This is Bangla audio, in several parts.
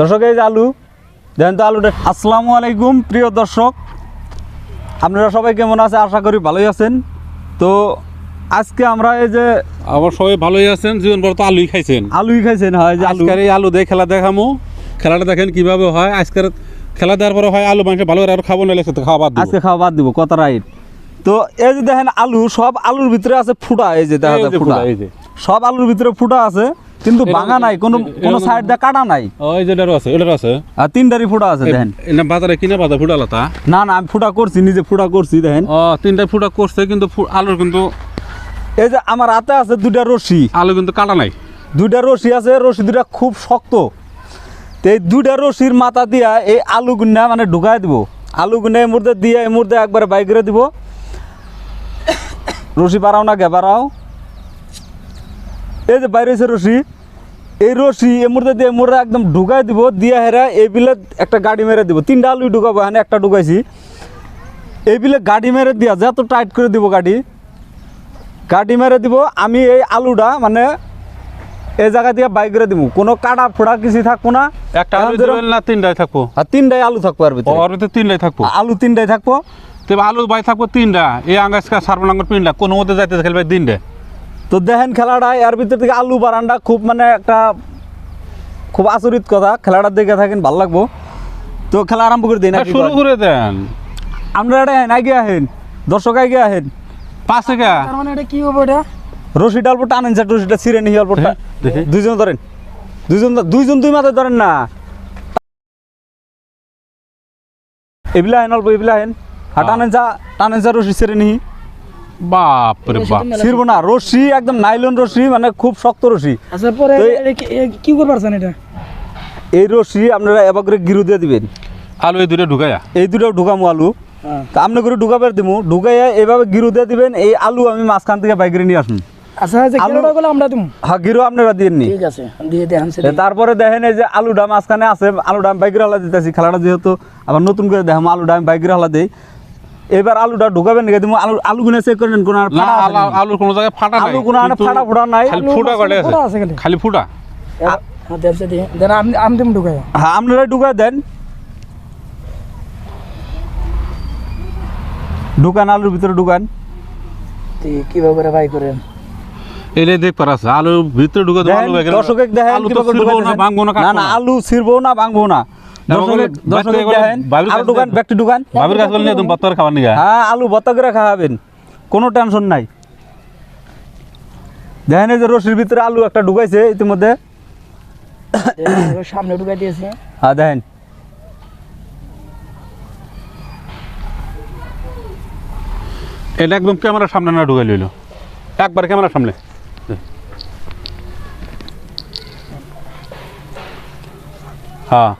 দর্শক এই যে আলু দেখেন তো আলুটা। আসসালামু আলাইকুম প্রিয় দর্শক। আপনারা সবাই কেমন আছে? আশা করি ভালোই আছেন। তো আজকে আমরা এই যে আবার সবাই ভালোই আছেন? জীবন বড় তো আলুই খাইছেন। আলুই খাইছেন হয় যে আজকের এই আলু দিয়ে খেলা দেখামো। খেলাটা দেখেন কীভাবে হয়। আজকের খেলা দেওয়ার পরে হয় আলু মাংস ভালো করে আর খাব নাহলে সেটা খাওয়া বাদ দিব। আজকে খাওয়া বাদ দিব কত রাইট। তো এই যে দেখেন আলু সব আলুর ভিতরে আছে ফুটা এই যে দেখা যায় ফুটা। ফুটা, এই যে। সব আলুর ভিতরে ফুটা আছে। কিন্তু ভাঙা নাই কোনো কোনো সাইড দিয়ে কাটা নাই। ওই যে এটারও আছে এটারও আছে। আর তিনটারই ফুটা আছে দেখেন। এটা বাজারে কিনে বাজার ফুটা আলাদা? না না আমি ফুটা করছি নিজে ফুটা করছি দেখেন। ও তিনটা ফুটা করছে কিন্তু আলুর কিন্তু এই যে আমার হাতে আছে দুইটা রশি। আলু কিন্তু কাটা নাই। দুইটা রশি আছে রশি দুটা খুব শক্ত। তো এই দুইটা রশির মাথা দিয়া এই আলু গুন্না মানে ঢুকাই দিব। আলু গুন্না এই মুহূর্তে দিয়ে এই মুহূর্তে একবারে বাই করে দিব। রশি বাড়াও না গে বাড়াও এই যে বাইরে হয়েছে রশি। এই রশি এই মুহূর্তে দিয়ে এই একদম ঢুকাই দিব দিয়ে হেরা এই বিলে একটা গাড়ি মেরে দিব। তিনটা আলু ঢুকাবো এখানে একটা ঢুকাইছি। এই বিলে গাড়ি মেরে দিয়া যত টাইট করে দিব গাড়ি। গাড়ি মেরে দিব আমি এই আলুটা মানে এই জায়গা দিয়ে বাইক করে দিব কোনো কাটা ফোড়া কিছু থাকব না। একটা আলু না তিনটাই থাকব? আর তিনটাই আলু থাকব আর ভিতরে। ওর ভিতরে তিনটাই থাকব? আলু তিনটাই থাকব। তবে আলু বাই থাকব তিনটা। এই আঙ্গাসকা সারবানাঙ্গর তিনটা। কোনো মধ্যে যাইতে খেলবে তিনটে। তো দেখেন খেলাটা এর ভিতর থেকে আলু বারান্ডা খুব মানে একটা খুব আচরিত কথা। খেলাটা দেখে থাকেন ভালো লাগবো। তো খেলা আরম্ভ করে দিই না শুরু করে দেন। আমরা এটা হেন আগে আহেন দর্শক আগে আহেন। পাঁচ টাকা। মানে এটা কি হবে এটা রশিটা অল্প টানেন স্যার রশিটা ছিঁড়ে নিহি অল্পটা দুইজন ধরেন। দুইজন দুইজন দুই মাথায় ধরেন না। এবিলা হেন অল্প এবিলা হেন। আর টানেন যা টানেন যা রশি ছিঁড়ে নিহি। বাপ। বাপ ছিড়বো না রশি একদম নাইলন রশি মানে খুব শক্ত রশি। আচ্ছা পরে এই- এটা কি- করবার চান এটা? এই রশি আপনারা এবার করে গিরু দিয়ে দিবেন। আলু এই দুটো ঢুকাইয়া? এই দুটো ঢুকামো আলু। হ্যাঁ। তা আপনি করে ঢুকাবার দিমু। ঢুকাইয়া এভাবে গিরু দিয়ে দিবেন এই আলু আমি মাঝখান থেকে বাইকেরে নিয়ে আসুন। আচ্ছা আলু- হ্যাঁ গিরু আপনারা দিয়ে নি। ঠিক আছে দিয়ে দেন এ তারপরে দেখেন এই যে আলুটা মাঝখানে আছে আলুটা আমি বাইকের হালা দিতেছি। খেলাটা যেহেতু আবার নতুন করে দেখাম আলুটা আমি বাইকের হালা দিই। এবার আলুটা ঢুকাবেন নাকি? দিমু আলু আলু গুনে চেক করেন কোন না আলু- আলুর কোনো জায়গায় ফাটা নাই। আলু কোনো আনে ফাটা ফোটা নাই। খালি ফুটা কটে ফুটা আছে। খালি। খালি ফুটা? হ্যাঁ দেন দিয়ে দেন আমি আমি দিম ঢুকাই। হ্যাঁ আপনারা ঢুকায় দেন। ঢুকান আলুর ভিতরে ঢুকান। কীভাবে করে ভাই করেন? এলে দেখ পার আছে। আলু ভিতরে ঢুকে দেবো, বাইকের- দর্শকের দেখেন আলু তো ছিঁড়বো। না ভাঙবো না। আলু ছিড়বো না ভাঙবো না। বাবির কাছে তুমি বাত্তার খাবার হ্যাঁ আলু ভত্তা করে খাওয়াবেন। কোনো টেনশন নাই। দেখেন যে রশির ভিতরে আলু একটা ঢুকাইছে ইতিমধ্যে। সামনে ঢুকাই দিয়েছি। হ্যাঁ দেখেন। এটা একদম ক্যামেরার সামনে না ঢুকে লইলো। একবার ক্যামেরার সামনে। হ্যাঁ।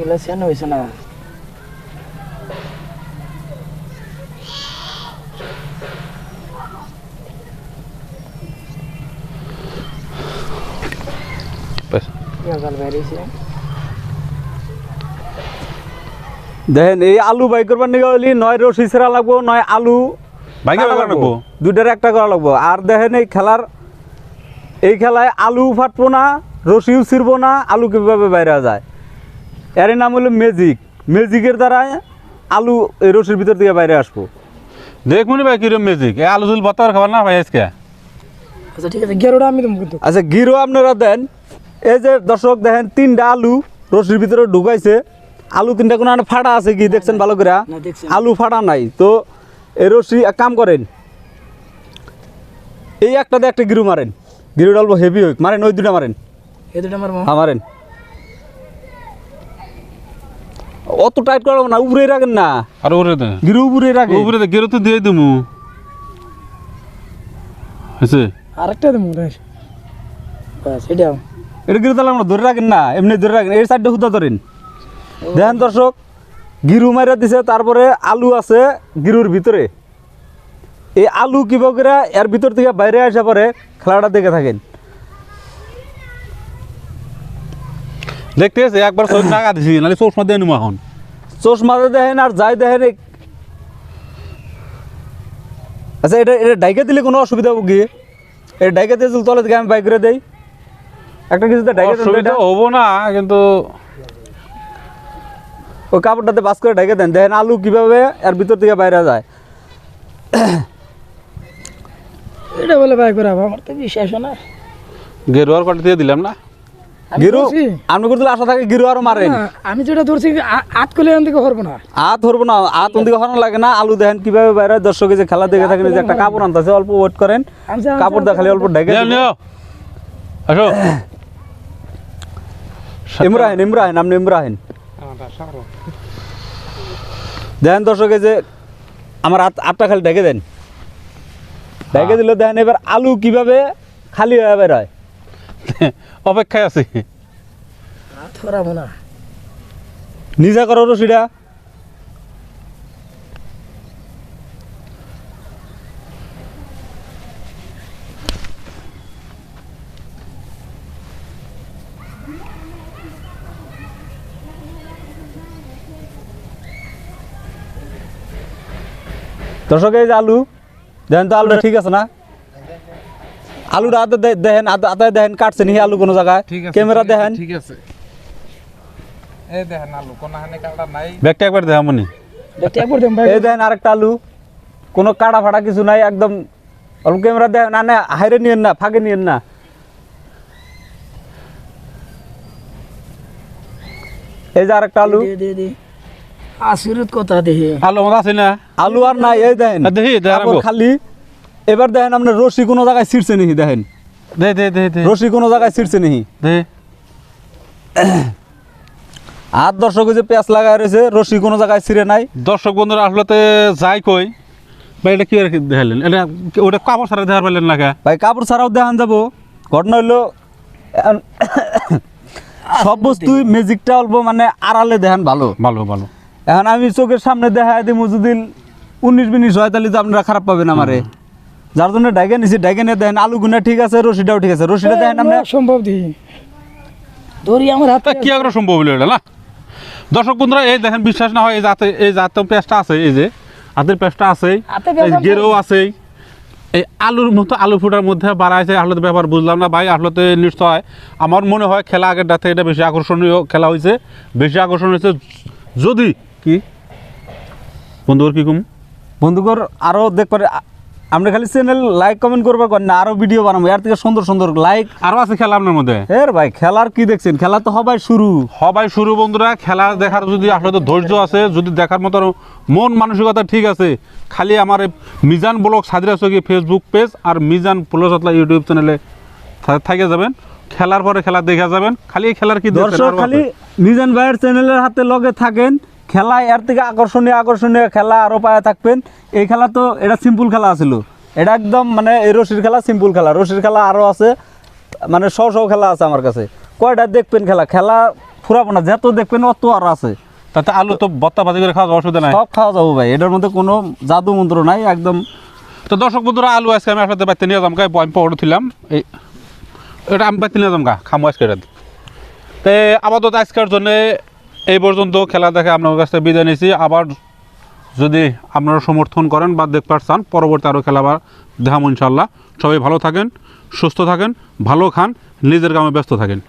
এগুলো সেন হয়েছে না। ব্যাস। গাল বেরিয়েছে। দেখেন এই আলু বাই করবার নিয়ে হলি নয় রশি ছেঁড়া লাগবো নয় আলু রাখব দুইটার একটা করা লাগবো। আর দেখেন এই খেলার এই খেলায় আলু ফাটবো না রশিও ছিড়বো না আলু কীভাবে বাইরে যায়? এর নাম হলো ম্যাজিক ম্যাজিকের দ্বারা আলু এই রশির ভিতর থেকে বাইরে আসব। দেখ মনে ভাই কিরম ম্যাজিক এই আলু জুল বাত্তার খাবার না ভাই আজকে? আচ্ছা ঠিক আছে গেরোটা আমি কিন্তু। আচ্ছা গিরো আপনারা দেন। এই যে দর্শক দেখেন তিনটা আলু রশির ভিতরে ঢুকাইছে। আলু তিনটা কোনো ফাটা আছে কি? দেখছেন ভালো করে? আলু ফাটা নাই। তো এই রশি এক কাম করেন। এই একটাতে একটা গিরু মারেন। গিরুটা অল্প হেভি হোক। মারেন ওই দুটা মারেন। এই দুটো হ্যাঁ মারেন। অত টাইট করাবো না উপরে রাখেন না। আর ওরে দে। গিরু উপরে রাখেন। উপরে দে গেরো তো দিয়ে দিমু। হয়েছে? আরেকটা দিমু বেশ বাস এটাও এটা গিরু তাহলে আমরা ধরে রাখেন না এমনি ধরে রাখেন এই সাইডটা হুদা ধরেন। দেখেন দর্শক গিরু মাইরা দিছে তারপরে আলু আছে গিরুর ভিতরে। এই আলু কীভাবে করে এর ভিতর থেকে বাইরে আসা পরে খেলাটা দেখে থাকেন। দেখতে আছে একবার টাকা দিছি নাহলে চশমা দিয়ে এখন। চশমাতে দেখেন আর যাই দেখেন আচ্ছা এটা এটা ডাইকে দিলে কোনো অসুবিধা হবে কি? এই ডাইকে দিয়ে তলে থেকে আমি বাই করে দেই। একটা কিছুতে ডাইকে অসুবিধা হব না কিন্তু ওই কাপড়টাতে বাস করে ঢেকে দেন। দেখেন আলু কীভাবে এর ভিতর থেকে বাইরে যায়। এটা বলে ভাই করে আমার তো বিশ্বাস না গেরুয়ার কটা দিয়ে দিলাম না? গিরু। আপনি করতে আশা থাকে গিরু আরও মারেন। আমি যেটা ধরছি আ- করলে এখান থেকে হরবো না। আত ধরবো না আত ওদিকে হরানো লাগে না। আলু দেখেন কীভাবে বাইরে দর্শকে যে খেলা দেখে থাকেন যে একটা কাপড় আনতেছে অল্প ওয়েট করেন। আনছে, আনছে, কাপড় দেখালে অল্প ঢেকে নিও নিও। আসো। ইমরাহিন ইমরাহিন আপনি ইমরাহিন দেখেন দর্শকে যে আমার আটটা খালি ঢেকে দেন। ঢেকে দিলে দেখেন এবার আলু কীভাবে খালি হয়ে বের হয়। অপেক্ষায় আছি। না নিজে করো রশিটা দর্শক এই যে আলু দেখেন তো আলুটা ঠিক আছে না? আলুটা আতে দে- দেখেন আতে- আতায় দেখেন কাটছে নি আলু কোনো জায়গায়। ক্যামেরা দেখেন ঠিক আছে। এই দেখেন আলু কোন হানে কাটা নাই। ব্যাগটা একবার দেখামনি দেখতে একবার দেন ভাই। এই দেখেন আরেকটা আলু। কোনো কাটা ফাটা কিছু নাই একদম অল্প ক্যামেরা দেখেন না না হাইরে নিয়েন না ফাঁকে নিয়েন না। এই যে আরেকটা আলু। দে দে দে। আসিরত কথা দেখে আলু মতো আছে না? আলু আর নাই এই দেখেন না, দেখি, দেখেন কাপড় আগে। খালি। এবার দেখেন আপনার রশি কোনো জায়গায় ছিঁড়ছে নিহি দেখেন। দে দে দে দে। রশি কোনো জায়গায় ছিঁড়ছে দে। আর দর্শক যে পেঁয়াজ লাগায় রয়েছে রশি কোনো জায়গায় ছিঁড়ে নাই। দর্শক বন্ধুরা আসলে যাই কই বা এটা কি আর দেখালেন? এটা ওটা কাপড় ছাড়া দেখার পারলেন না ভাই কাপড় ছাড়াও দেখান যাব। ঘটনা হইল সব বস্তুই ম্যাজিকটা অল্প মানে আড়ালে দেখান ভালো। ভালো ভালো। এখন আমি চোখের সামনে দেখায় দিই যদি উনিশ মিনিট হয় তাহলে তো আপনারা খারাপ পাবেন আমারে। যার জন্য ডাইগে নিছি ডাইগে নিয়ে দেখেন আলু গুনা ঠিক আছে রশিটাও ঠিক আছে। রশিটা দেখেন আপনি। সম্ভব দেখি ধরি আমার হাতে কি আগ্রহ সম্ভব হলো এটা না? দর্শক বন্ধুরা এই দেখেন বিশ্বাস না হয় এই জাতে এই জাতের পেঁয়াজটা আছে এই যে হাতের পেঁয়াজটা আছে এই আছে। গেরো আছে এই আলুর মতো আলু ফুটার মধ্যে বাড়াইছে আসলে ব্যাপার বুঝলাম না ভাই আসলে নিশ্চয় আমার মনে হয় খেলা আগের ডাতে এটা বেশি আকর্ষণীয় খেলা হয়েছে বেশি আকর্ষণ হয়েছে যদি কি? বন্ধুর কি কম? বন্ধুকর আরও দেখবার আমরা খালি চ্যানেল লাইক কমেন্ট করবার করেন না আরও ভিডিও বানাবো। এর থেকে সুন্দর সুন্দর লাইক আরও আছে খেলা আপনার মধ্যে? এর ভাই খেলার কি দেখছেন? খেলা তো হবাই শুরু। সবাই শুরু বন্ধুরা খেলা দেখার যদি আসলে তো ধৈর্য আছে যদি দেখার মতো মন মানসিকতা ঠিক আছে খালি আমার মিজান ব্লগ সাদিরা চকি ফেসবুক পেজ আর মিজান পুলসতলা ইউটিউব চ্যানেলে থাকে যাবেন। খেলার পরে খেলা দেখা যাবেন। খালি খেলার কি? দর্শক খালি মিজান ভাইয়ের চ্যানেলের হাতে লগে থাকেন। খেলা এর থেকে আকর্ষণীয় আকর্ষণীয় খেলা আরও পায়ে থাকবেন। এই খেলা তো এটা সিম্পল খেলা আছিল। এটা একদম মানে এই রশির খেলা সিম্পল খেলা। রশির খেলা আরও আছে মানে শ শ খেলা আছে আমার কাছে। কয়টা দেখবেন খেলা? খেলা ফুরাবো না যত দেখবেন অত আর আছে। তাতে আলু তো বত্তা বাজি করে খাওয়া অসুবিধা নাই? সব খাওয়া যাব ভাই এটার মধ্যে কোনো জাদু মন্ত্র নাই একদম। তো দর্শক বন্ধুরা আলু আজকে আমি আসলে বাড়িতে নিয়ে যাম আমি পড়ে ছিলাম এই এটা আমি বাড়িতে নিয়ে যাম গা খামো আজকে রাত তো আপাতত আজকের জন্য এই পর্যন্ত খেলা দেখে আপনার কাছ থেকে বিদায় নিয়েছি আবার যদি আপনারা সমর্থন করেন বা দেখবার চান, পরবর্তী আরও খেলা আবার দেখাম ইনশাল্লাহ সবাই ভালো থাকেন, সুস্থ থাকেন, ভালো খান, নিজের কামে ব্যস্ত থাকেন।